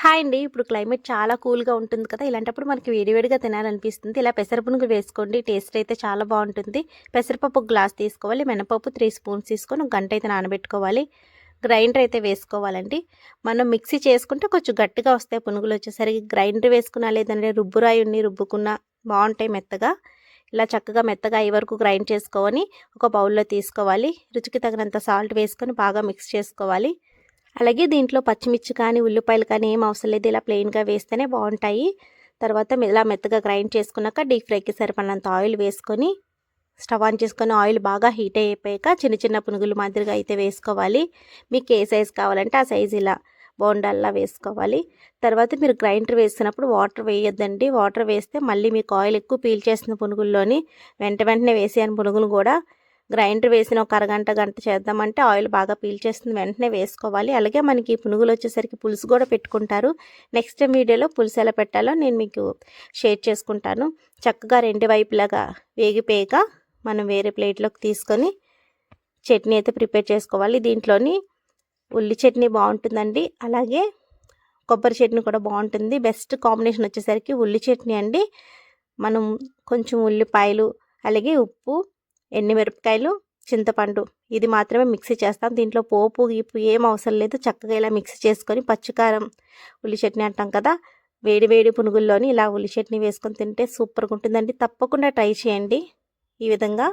Hi అండి. ఇప్పుడు climate చాలా కూల్గా ఉంటుంది కదా. ఇలాంటప్పుడు మనకి వేడివేడిగా తినాలనిపిస్తుంది. ఇలా పెసరపునుగు వేసుకోండి. టేస్ట్ అయితే చాలా బాగుంటుంది. పెసరపప్పు గ్లాస్ తీసుకోవాలి. మినపప్పు త్రీ స్పూన్స్ తీసుకొని ఒక గంట అయితే నానబెట్టుకోవాలి. గ్రైండర్ అయితే వేసుకోవాలండి. మనం మిక్సీ చేసుకుంటే కొంచెం గట్టిగా వస్తాయి పునుగులు వచ్చేసరికి. గ్రైండర్ వేసుకున్నా లేదంటే రుబ్బురాయి ఉన్ని రుబ్బుకున్నా బాగుంటాయి మెత్తగా. ఇలా చక్కగా మెత్తగా అయ్యే వరకు గ్రైండ్ చేసుకొని ఒక బౌల్లో తీసుకోవాలి. రుచికి తగినంత సాల్ట్ వేసుకొని బాగా మిక్స్ చేసుకోవాలి. అలాగే దీంట్లో పచ్చిమిర్చి కానీ ఉల్లిపాయలు కానీ ఏం అవసరం లేదు. ఇలా ప్లెయిన్గా వేస్తేనే బాగుంటాయి. తర్వాత ఇలా మెత్తగా గ్రైండ్ చేసుకున్నాక డీప్ ఫ్రైకి సరిపడినంత ఆయిల్ వేసుకొని స్టవ్ ఆన్ చేసుకొని ఆయిల్ బాగా హీట్ అయిపోయాక చిన్న చిన్న పునుగులు మాదిరిగా అయితే వేసుకోవాలి. మీకు ఏ సైజ్ కావాలంటే ఆ సైజ్ ఇలా బోండాల్లా వేసుకోవాలి. తర్వాత మీరు గ్రైండర్ వేసినప్పుడు వాటర్ వేయొద్దండి. వాటర్ వేస్తే మళ్ళీ మీకు ఆయిల్ ఎక్కువ పీల్చేసిన పునుగుల్లోని వెంట వెంటనే వేసేయని పునుగులు కూడా గ్రైండర్ వేసిన ఒక అరగంట గంట చేద్దామంటే ఆయిల్ బాగా పీల్చేస్తుంది. వెంటనే వేసుకోవాలి. అలాగే మనకి ఈ పునుగులు వచ్చేసరికి పులుసు కూడా పెట్టుకుంటారు. నెక్స్ట్ వీడియోలో పులుసు ఎలా పెట్టాలో నేను మీకు షేర్ చేసుకుంటాను. చక్కగా రెండు వైపులాగా వేగిపోయాక మనం వేరే ప్లేట్లోకి తీసుకొని చట్నీ అయితే ప్రిపేర్ చేసుకోవాలి. దీంట్లోని ఉల్లి చట్నీ బాగుంటుందండి. అలాగే కొబ్బరి చట్నీ కూడా బాగుంటుంది. బెస్ట్ కాంబినేషన్ వచ్చేసరికి ఉల్లి చట్నీ అండి. మనం కొంచెం ఉల్లిపాయలు అలాగే ఉప్పు ఎండుమిరపకాయలు చింతపండు ఇది మాత్రమే మిక్సీ చేస్తాం. దీంట్లో పోపు గీపు ఏం అవసరం లేదు. చక్కగా ఇలా మిక్సీ చేసుకొని పచ్చికారం ఉల్లి చట్నీ అంటాం కదా వేడి వేడి పునుగుల్లోని ఇలా ఉల్లి చట్నీ వేసుకొని తింటే సూపర్గా ఉంటుందండి. తప్పకుండా ట్రై చేయండి. ఈ విధంగా